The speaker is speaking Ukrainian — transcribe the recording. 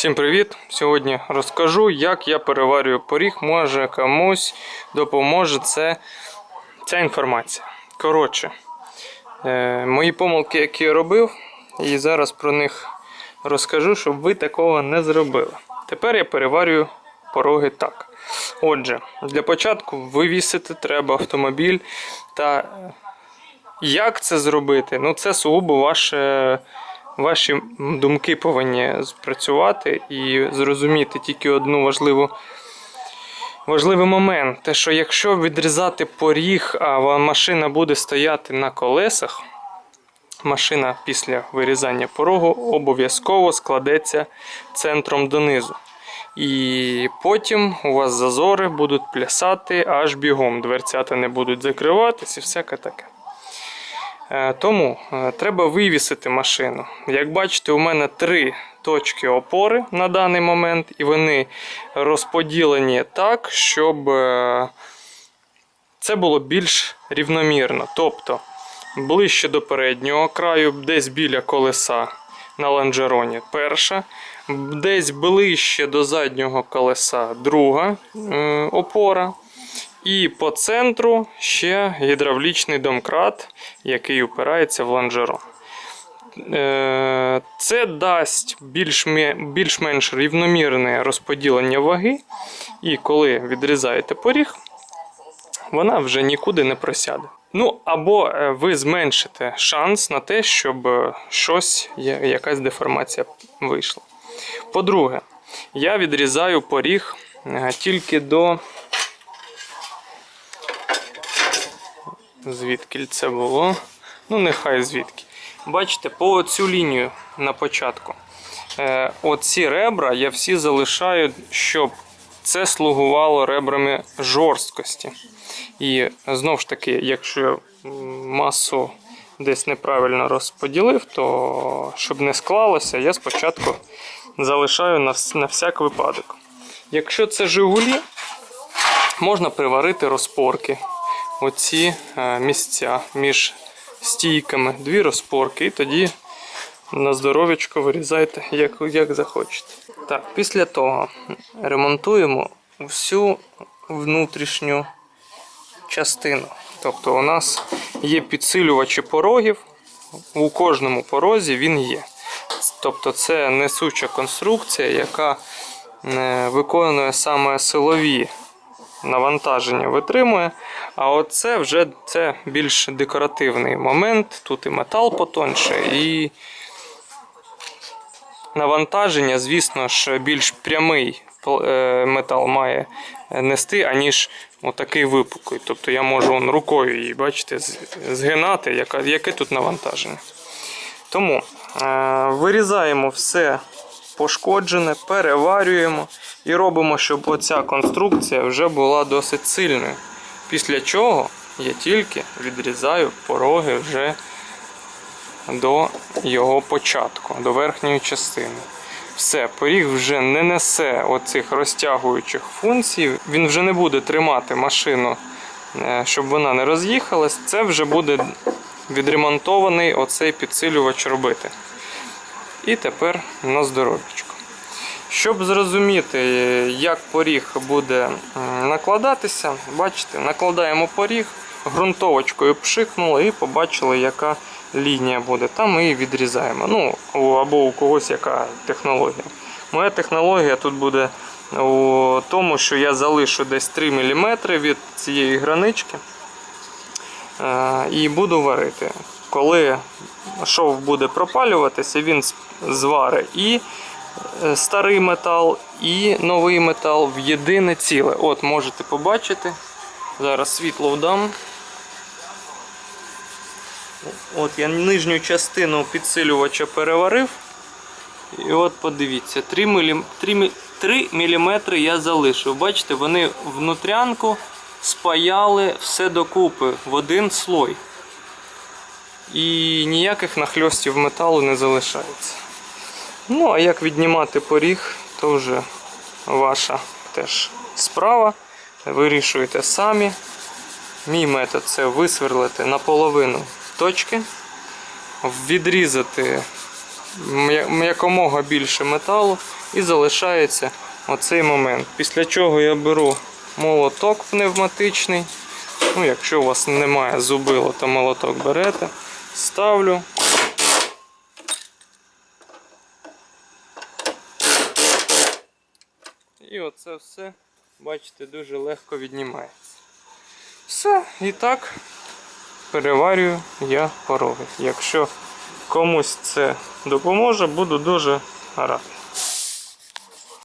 Всім привіт! Сьогодні розкажу, як я переварюю поріг. Може комусь допоможе це, ця інформація. Коротше, е, мої помилки, які я робив, і зараз про них розкажу, щоб ви такого не зробили. Тепер я переварюю пороги так. Отже, для початку вивісити треба автомобіль та е, як це зробити? Ну, це сугубо ваше, ваші думки повинні спрацювати і зрозуміти тільки одну важливу. Важливий момент, те, що якщо відрізати поріг, а машина буде стояти на колесах, машина після вирізання порогу обов'язково складеться центром донизу. І потім у вас зазори будуть плясати аж бігом. Дверцята не будуть закриватись і всяке таке. Е, Тому е, треба вивісити машину. Як бачите, у мене три точки опори на даний момент, і вони розподілені так, щоб е, це було більш рівномірно. Тобто ближче до переднього краю, десь біля колеса на лонжероні перша, десь ближче до заднього колеса друга опора. І по центру ще гідравлічний домкрат, який упирається в лонжерон. Е, Це дасть більш-ме- більш-менш рівномірне розподілення ваги, і коли відрізаєте поріг, вона вже нікуди не просяде. Ну, або е, ви зменшите шанс на те, щоб е, щось, якась деформація вийшла. По-друге, я відрізаю поріг тільки до. Звідки це було? Ну, нехай звідки. Бачите, по цю лінію на початку. Е, оці ребра я всі залишаю, щоб це слугувало ребрами жорсткості. І знову ж таки, якщо масу десь неправильно розподілив, то щоб не склалося, я спочатку залишаю на, на всяк випадок. Якщо це Жигулі, можна приварити розпорки. Оці е, місця між стійками, дві розпорки, і тоді на здоров'ячко вирізайте, як, як захочете. Так, після того ремонтуємо всю внутрішню частину. Тобто у нас є підсилювачі порогів, у кожному порозі він є. Тобто це несуча конструкція, яка е, виконує саме силові навантаження витримує. А оце вже це більш декоративний момент. Тут і метал потоньше, і навантаження, звісно ж, більш прямий е, метал має нести, аніж отакий випуклий. Тобто я можу он, рукою її, бачите, згинати, яке тут навантаження. Тому е, вирізаємо все пошкоджене, переварюємо і робимо, щоб оця конструкція вже була досить сильною. Після чого я тільки відрізаю пороги вже до його початку, до верхньої частини. Все, поріг вже не несе оцих розтягуючих функцій, він вже не буде тримати машину, е, щоб вона не роз'їхалась. Це вже буде відремонтований оцей підсилювач робити. І тепер на здоров'ячко. Щоб зрозуміти, як поріг буде накладатися, бачите, накладаємо поріг, ґрунтовочкою пшикнули і побачили, яка лінія буде. Там ми і відрізаємо. Ну, або у когось яка технологія. Моя технологія тут буде у тому, що я залишу десь 3 мм від цієї гранички е, і буду варити. Коли шов буде пропалюватися, він зварить і е, старий метал, і новий метал в єдине ціле. От можете побачити. Зараз світло вдам. От я нижню частину підсилювача переварив. І от подивіться, 3 мм, 3, 3 мм я залишив. Бачите, вони внутрянку спаяли все докупи в один слой. І ніяких нахльостів металу не залишається. Ну, а як віднімати поріг, то вже ваша теж справа. Вирішуєте самі. Мій метод це висверлити наполовину точки, відрізати якомога більше металу і залишається оцей момент. Після чого я беру молоток пневматичний. Ну, якщо у вас немає зубило, то молоток берете, ставлю. І оце все, бачите, дуже легко віднімається. Все, і так переварюю я пороги. Якщо комусь це допоможе, буду дуже радий.